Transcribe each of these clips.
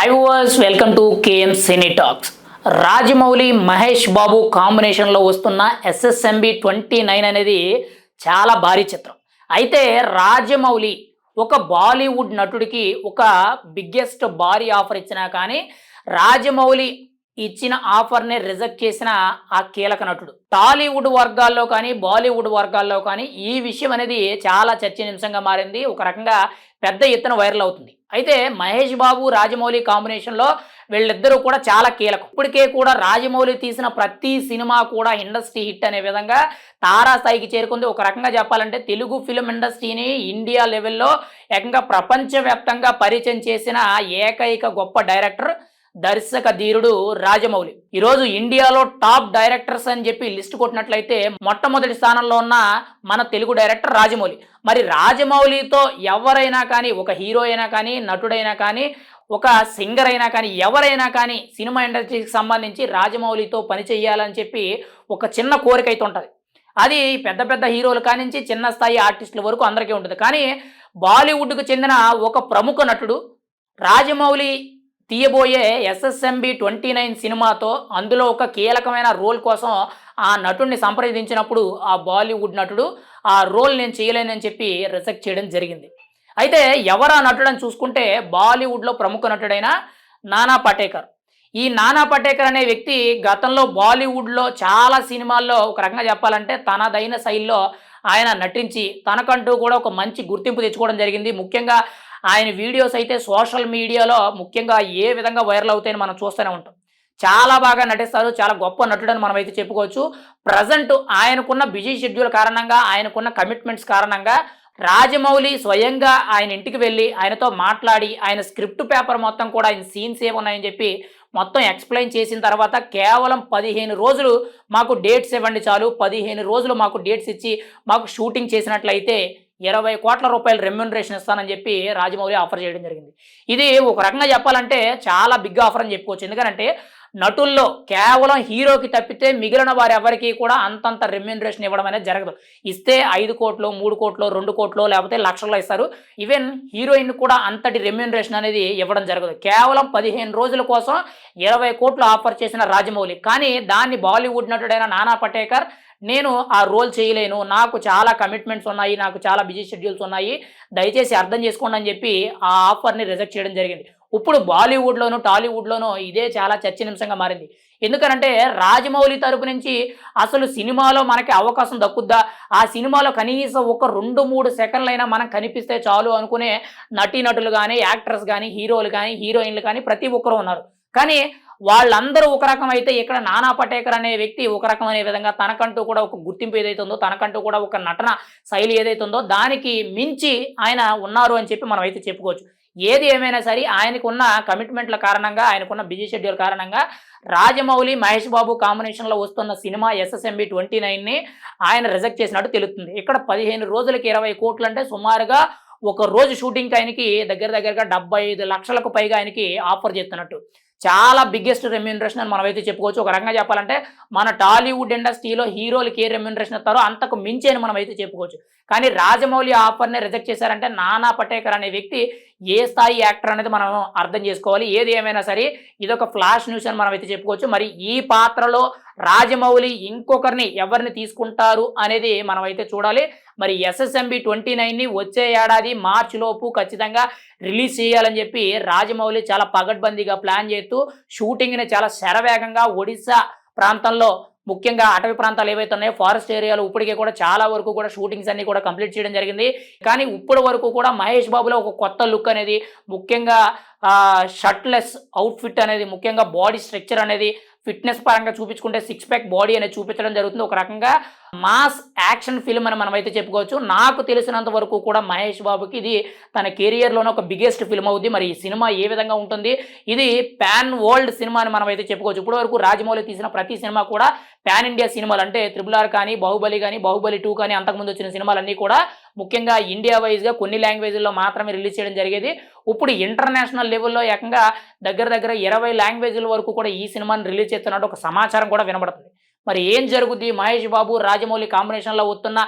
Hi was welcome to KM cine talks Rajamouli Mahesh Babu కాంబినేషన్లో వస్తున్న SSMB twenty nine అనేది చాలా భారీ చిత్రం. అయితే రాజమౌళి ఒక బాలీవుడ్ నటుడికి ఒక బిగ్గెస్ట్ భారీ ఆఫర్ ఇచ్చినా కానీ రాజమౌళి ఇచ్చిన ఆఫర్ని రిజెక్ట్ చేసిన ఆ కీలక నటుడు. టాలీవుడ్ వర్గాల్లో కానీ బాలీవుడ్ వర్గాల్లో కానీ ఈ విషయం అనేది చాలా చర్చనీయాంశంగా మారింది. ఒక రకంగా పెద్ద ఎత్తున వైరల్ అవుతుంది. అయితే మహేష్ బాబు రాజమౌళి కాంబినేషన్లో వీళ్ళిద్దరూ కూడా చాలా కీలకం. ఇప్పటికే కూడా రాజమౌళి తీసిన ప్రతి సినిమా కూడా ఇండస్ట్రీ హిట్ అనే విధంగా తారాస్థాయికి చేరుకుంది. ఒక రకంగా చెప్పాలంటే తెలుగు ఫిలిం ఇండస్ట్రీని ఇండియా లెవెల్లో ఏకంగా ప్రపంచవ్యాప్తంగా పరిచయం చేసిన ఏకైక గొప్ప డైరెక్టర్ దర్శక ధీరుడు రాజమౌళి. ఈరోజు ఇండియాలో టాప్ డైరెక్టర్స్ అని చెప్పి లిస్ట్ కొట్టినట్లయితే మొట్టమొదటి స్థానంలో ఉన్న మన తెలుగు డైరెక్టర్ రాజమౌళి. మరి రాజమౌళితో ఎవరైనా కానీ ఒక హీరో అయినా కానీ నటుడైనా కానీ ఒక సింగర్ అయినా కానీ ఎవరైనా కానీ సినిమా ఇండస్ట్రీకి సంబంధించి రాజమౌళితో పని చేయాలని చెప్పి ఒక చిన్న కోరిక అయితే ఉంటుంది. అది పెద్ద పెద్ద హీరోలు కానించి చిన్న స్థాయి ఆర్టిస్టుల వరకు అందరికీ ఉంటుంది. కానీ బాలీవుడ్కు చెందిన ఒక ప్రముఖ నటుడు రాజమౌళి తీయబోయే ఎస్ఎస్ఎంబి ట్వంటీ నైన్ సినిమాతో అందులో ఒక కీలకమైన రోల్ కోసం ఆ నటుడిని సంప్రదించినప్పుడు ఆ బాలీవుడ్ నటుడు ఆ రోల్ నేను చేయలేనని చెప్పి రిజెక్ట్ చేయడం జరిగింది. అయితే ఎవరా నటుడని చూసుకుంటే బాలీవుడ్లో ప్రముఖ నటుడైన నానా పటేకర్. ఈ నానా పటేకర్ అనే వ్యక్తి గతంలో బాలీవుడ్లో చాలా సినిమాల్లో ఒక రకంగా చెప్పాలంటే తనదైన శైలిలో ఆయన నటించి తనకంటూ కూడా ఒక మంచి గుర్తింపు తెచ్చుకోవడం జరిగింది. ముఖ్యంగా ఆయన వీడియోస్ అయితే సోషల్ మీడియాలో ముఖ్యంగా ఏ విధంగా వైరల్ అవుతాయని మనం చూస్తూనే ఉంటాం. చాలా బాగా నటిస్తారు చాలా గొప్ప నటుడని మనం అయితే చెప్పుకోవచ్చు. ప్రజెంట్ ఆయనకున్న బిజీ షెడ్యూల్ కారణంగా ఆయనకున్న కమిట్మెంట్స్ కారణంగా రాజమౌళి స్వయంగా ఆయన ఇంటికి వెళ్ళి ఆయనతో మాట్లాడి ఆయన స్క్రిప్ట్ పేపర్ మొత్తం కూడా ఆయన సీన్స్ ఏమున్నాయని చెప్పి మొత్తం ఎక్స్ప్లెయిన్ చేసిన తర్వాత కేవలం పదిహేను రోజులు మాకు డేట్స్ ఇవ్వండి చాలు పదిహేను రోజులు మాకు డేట్స్ ఇచ్చి మాకు షూటింగ్ చేసినట్లయితే ఇరవై కోట్ల రూపాయలు రెమ్యూనరేషన్ ఇస్తానని చెప్పి రాజమౌళి ఆఫర్ చేయడం జరిగింది. ఇది ఒక రకంగా చెప్పాలంటే చాలా బిగ్ ఆఫర్ అని చెప్పుకోవచ్చు. ఎందుకంటే నటుల్లో కేవలం హీరోకి తప్పితే మిగిలిన వారు ఎవరికి కూడా అంతంత రెమ్యూనరేషన్ ఇవ్వడం అనేది జరగదు. ఇస్తే ఐదు కోట్లు మూడు కోట్లు రెండు కోట్లు లేకపోతే లక్షల్లో ఇస్తారు. ఈవెన్ హీరోయిన్ కూడా అంతటి రెమ్యూనరేషన్ అనేది ఇవ్వడం జరగదు. కేవలం పదిహేను రోజుల కోసం ఇరవై కోట్లు ఆఫర్ చేసిన రాజమౌళి. కానీ దాన్ని బాలీవుడ్ నటుడైన నానా పటేకర్ నేను ఆ రోల్ చేయలేను. నాకు చాలా కమిట్మెంట్స్ ఉన్నాయి. నాకు చాలా బిజీ షెడ్యూల్స్ ఉన్నాయి. దయచేసి అర్థం చేసుకోండి అని చెప్పి ఆ ఆఫర్ని రిజెక్ట్ చేయడం జరిగింది. ఇప్పుడు బాలీవుడ్లోను టాలీవుడ్లోనూ ఇదే చాలా చర్చనీయాంశంగా మారింది. ఎందుకనంటే రాజమౌళి తరపు నుంచి అసలు సినిమాలో మనకి అవకాశం దక్కుద్దా? ఆ సినిమాలో కనీసం ఒక రెండు మూడు సెకండ్లైనా మనం కనిపిస్తే చాలు అనుకునే నటీనటులు కానీ యాక్టర్స్ కానీ హీరోలు కానీ హీరోయిన్లు కానీ ప్రతి ఒక్కరు ఉన్నారు. కానీ వాళ్ళందరూ ఒక రకం అయితే ఇక్కడ నానా పటేకర్ అనే వ్యక్తి ఒక రకం అనే విధంగా తనకంటూ కూడా ఒక గుర్తింపు ఏదైతే ఉందో తనకంటూ కూడా ఒక నటన శైలి ఏదైతే ఉందో దానికి మించి ఆయన ఉన్నారు అని చెప్పి మనం అయితే చెప్పుకోవచ్చు. ఏది ఏమైనా సరే ఆయనకున్న కమిట్మెంట్ల కారణంగా ఆయనకున్న బిజీ షెడ్యూల్ కారణంగా రాజమౌళి మహేష్ బాబు కాంబినేషన్లో వస్తున్న సినిమా ఎస్ఎస్ఎంబి ట్వంటీ నైన్ని ఆయన రిజెక్ట్ చేసినట్టు తెలుస్తుంది. ఇక్కడ పదిహేను రోజులకి ఇరవై కోట్లు అంటే సుమారుగా ఒక రోజు షూటింగ్కి ఆయనకి దగ్గర దగ్గరగా డెబ్బై ఐదు లక్షలకు పైగా ఆయనకి ఆఫర్ చేస్తున్నట్టు. చాలా బిగ్గెస్ట్ రెమ్యూనరేషన్ అని మనమైతే చెప్పుకోవచ్చు. ఒక రకంగా చెప్పాలంటే మన టాలీవుడ్ ఇండస్ట్రీలో హీరోలకి ఏ రెమ్యూనరేషన్ ఇస్తారో అంతకు మించి అని మనం అయితే చెప్పుకోవచ్చు. కానీ రాజమౌళి ఆఫర్ని రిజెక్ట్ చేశారంటే నానా పటేకర్ అనే వ్యక్తి ఏ స్థాయి యాక్టర్ అనేది మనం అర్థం చేసుకోవాలి. ఏది ఏమైనా సరే ఇదొక ఫ్లాష్ న్యూస్ అని మనం అయితే చెప్పుకోవచ్చు. మరి ఈ పాత్రలో రాజమౌళి ఇంకొకరిని ఎవరిని తీసుకుంటారు అనేది మనం అయితే చూడాలి. మరి ఎస్ఎస్ఎంబి ట్వంటీ నైన్ని వచ్చే ఏడాది మార్చి లోపు ఖచ్చితంగా రిలీజ్ చేయాలని చెప్పి రాజమౌళి చాలా పగడ్బందీగా ప్లాన్ చేస్తూ షూటింగ్ని చాలా శరవేగంగా ఒడిశా ప్రాంతంలో ముఖ్యంగా అటవీ ప్రాంతాలు ఏవైతే ఉన్నాయో ఫారెస్ట్ ఏరియాలో ఇప్పటికే కూడా చాలా వరకు కూడా షూటింగ్స్ అన్ని కూడా కంప్లీట్ చేయడం జరిగింది. కానీ ఇప్పటి వరకు కూడా మహేష్ బాబులో ఒక కొత్త లుక్ అనేది ముఖ్యంగా షర్ట్లెస్ అవుట్ఫిట్ అనేది ముఖ్యంగా బాడీ స్ట్రక్చర్ అనేది ఫిట్నెస్ పరంగా చూపించుకుంటే సిక్స్ ప్యాక్ బాడీ అనేది చూపించడం జరుగుతుంది. ఒక రకంగా మాస్ యాక్షన్ ఫిల్మ్ అని మనం అయితే చెప్పుకోవచ్చు. నాకు తెలిసినంత వరకు కూడా మహేష్ బాబుకి ఇది తన కెరియర్లోనే ఒక బిగ్గెస్ట్ ఫిల్మ్ అవుద్ది. మరి ఈ సినిమా ఏ విధంగా ఉంటుంది? ఇది పాన్ వరల్డ్ సినిమా అని మనం అయితే చెప్పుకోవచ్చు. ఇప్పటి వరకు రాజమౌళి తీసిన ప్రతి సినిమా కూడా పాన్ ఇండియా సినిమాలు అంటే త్రిబుల్ ఆర్ కానీ బాహుబలి కానీ బాహుబలి టూ కానీ అంతకుముందు వచ్చిన సినిమాలన్నీ కూడా ముఖ్యంగా ఇండియా వైజ్గా కొన్ని లాంగ్వేజ్లో మాత్రమే రిలీజ్ చేయడం జరిగేది. ఇప్పుడు ఇంటర్నేషనల్ లెవెల్లో ఏకంగా దగ్గర దగ్గర ఇరవై లాంగ్వేజ్ల వరకు కూడా ఈ సినిమాని రిలీజ్ చేస్తున్నట్టు ఒక సమాచారం కూడా వినబడుతుంది. మరి ఏం జరుగుద్ది? మహేష్ బాబు రాజమౌళి కాంబినేషన్లో వస్తున్న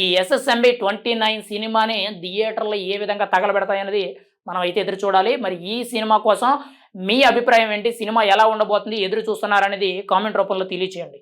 ఈ ఎస్ఎస్ఎంబి ట్వంటీ నైన్ సినిమాని థియేటర్లో ఏ విధంగా తగలబెడతాయన్నది మనం అయితే ఎదురు చూడాలి. మరి ఈ సినిమా కోసం మీ అభిప్రాయం ఏంటి? సినిమా ఎలా ఉండబోతుంది? ఎదురు చూస్తున్నారనేది కామెంట్ రూపంలో తెలియచేయండి.